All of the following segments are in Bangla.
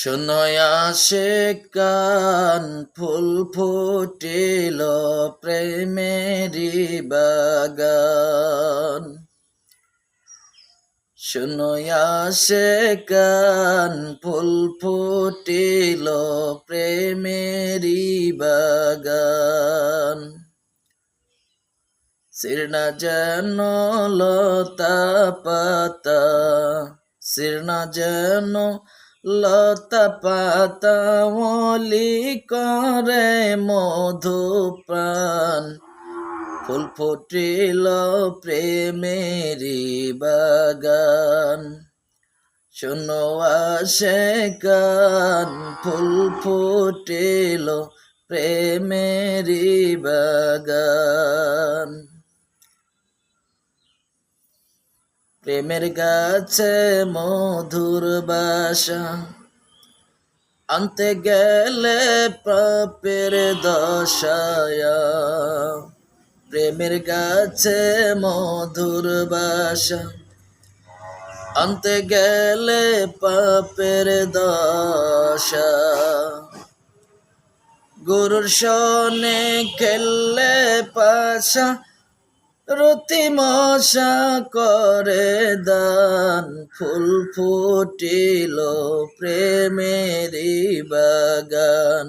শুনয়া সে কান ফুল ফুটিল প্রেমেরি বাগান। শুনয়া সে কান ফুল ফুটিল প্রেমেরি বাগান। সিরনা যেন লতা পাতা সিরনা যেন লতা পাতা করে মধু প্রাণ ফুল ফুটিল প্রেমেরি বাগান। শোনো আসে গান, ফুল ফুটিল প্রেমেরি বাগান। প্রেমের গাছে মধুর বাসা। আনতে গেলে পাপের দশায়া। প্রেমের গাছে মধুর বাসা। আনতে গেলে পাপের দশা। গুরুর সনে খেললে পাশা। রতি মশা করে দান, ফুল ফুটিল প্রেমেরি বাগান।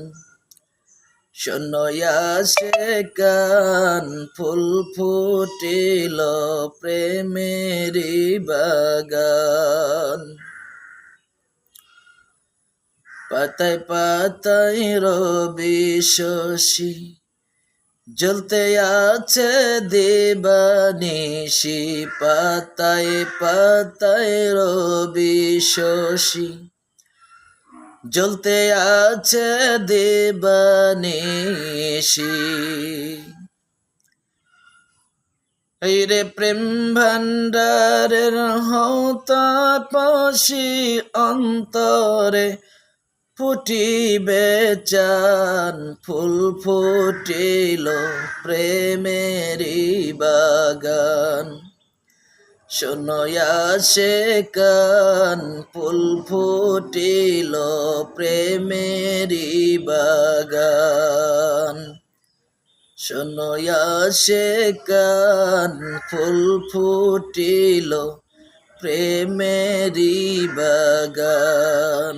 শোনয়া সে গান ফুল ফুটিল প্রেমেরি বাগান। পাতায় পাতায় রবি শশী জ্বলতে আছে দেবানিশি পাতায় পাতায় রবি শশী। জ্বলতে আছে দেবানিশি এই রে প্রেম ভান্ডারের হতা পাশি অন্তরে ফুটিবে চান ফুল ফুটিল প্রেমেরি বাগান। শোনয়া সে কান ফুল ফুটিল প্রেমেরি বাগান। শোনয়া সে কান ফুল ফুটিল প্রেমেরি বাগান।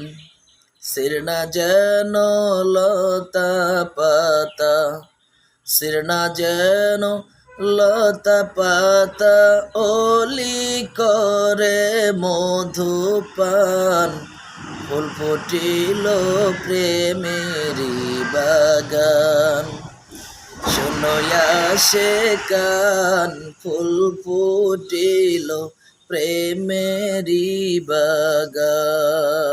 সিরনা যেন লতা পাতা সিরনা যেন লতা পাতা ওলি করে মধু পান ফুল ফুটিল প্রেমেরি বাগান শুনয়া সে কান ফুল ফুটিল প্রেমেরি বাগান